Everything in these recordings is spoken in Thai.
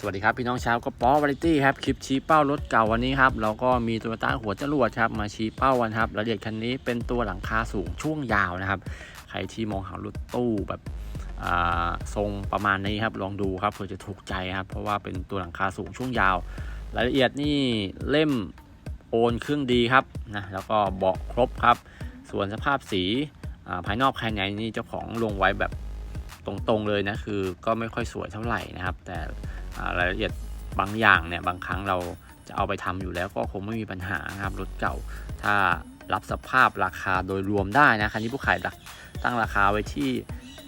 สวัสดีครับ พี่น้องชาวก็ป๊อวาไรตี้ครับ คลิปชี้เป้ารถเก่าวันนี้ครับเราก็มีโตโยต้าหัวจรวดครับ มาชี้เป้ากันครับรายละเอียดคันนี้เป็นตัวหลังคาสูงช่วงยาวนะครับ ใครที่มองหารถตู้แบบอ่าทรงประมาณนี้ครับ ลองดูครับเผื่อจะถูกใจครับ เพราะว่าเป็นตัวหลังคาสูงช่วงยาว รายละเอียดนี่เล่มโอนเครื่องดีครับนะแล้วก็เบาะครบครับ ส่วนสภาพสีอ่าภายนอกภายในนี่เจ้าของลงไว้แบบตรงๆเลยนะคือก็ไม่ค่อยสวยเท่าไหร่นะครับ แต่ รายละเอียดบางอย่างเนี่ยบางครั้งเราจะเอาไปทำอยู่แล้วก็คงไม่มีปัญหาครับรถเก่า ถ้ารับสภาพราคาโดยรวมได้นะคันนี้ผู้ขายตั้งราคาไว้ที่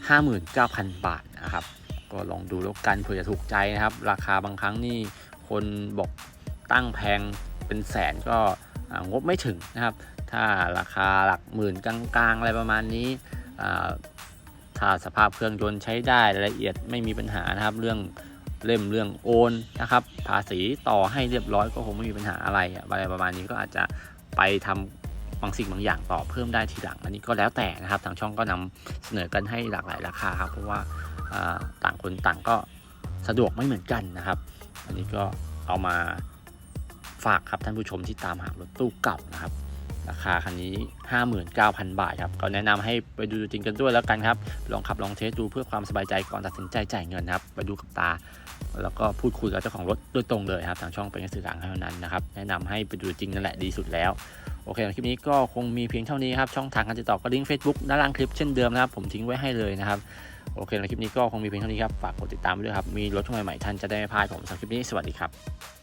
59,000 บาทนะครับ ก็ลองดูแล้วกันเผื่อจะถูกใจนะครับ ราคาบางครั้งนี่คนบอกตั้งแพงเป็นแสนก็งบไม่ถึงนะครับ ถ้าราคาหลักหมื่นกลางๆ อะไรประมาณนี้ถ้าสภาพเครื่องยนต์ใช้ได้รายละเอียดไม่มีปัญหานะครับเรื่อง เล่มเรื่องโอนนะครับ ภาษีต่อให้เรียบร้อยก็คงไม่มีปัญหาอะไรอะไรประมาณนี้ก็อาจจะไปทำบางสิ่งบางอย่างต่อเพิ่มได้ทีหลัง อันนี้ก็แล้วแต่นะครับทางช่องก็นำเสนอกันให้หลากหลายราคาครับเพราะว่าอ่าต่างคนต่างก็สะดวกไม่เหมือนกันนะครับ อันนี้ก็เอามาฝากครับท่านผู้ชมที่ตามหารถตู้เก่านะครับ ราคาคันนี้ 59,000 บาทครับ ก็แนะนำให้ไปดูจริงกันด้วยแล้วกันครับ ลองขับลองเทสดูเพื่อความสบายใจก่อนตัดสินใจจ่ายเงินนะครับ ไปดูกับตา แล้วก็พูดคุยกับเจ้าของรถโดยตรงเลยครับ ทางช่องเป็นสื่อกลางเท่านั้นนะครับ แนะนำให้ไปดูจริงนั่นแหละดีสุดแล้ว โอเคคลิปนี้ก็คงมีเพียงเท่านี้ครับ ช่องทางการติดต่อก็ลิงก์ Facebook ด้านล่างคลิปเช่นเดิมนะครับ ผมทิ้งไว้ให้เลยนะครับ โอเคในคลิปนี้ก็คงมีเพียงเท่านี้ครับ ฝากกดติดตามด้วยครับ มีรถช่วงใหม่ๆท่านจะได้ไม่พลาดผมสำหรับคลิปนี้ สวัสดีครับ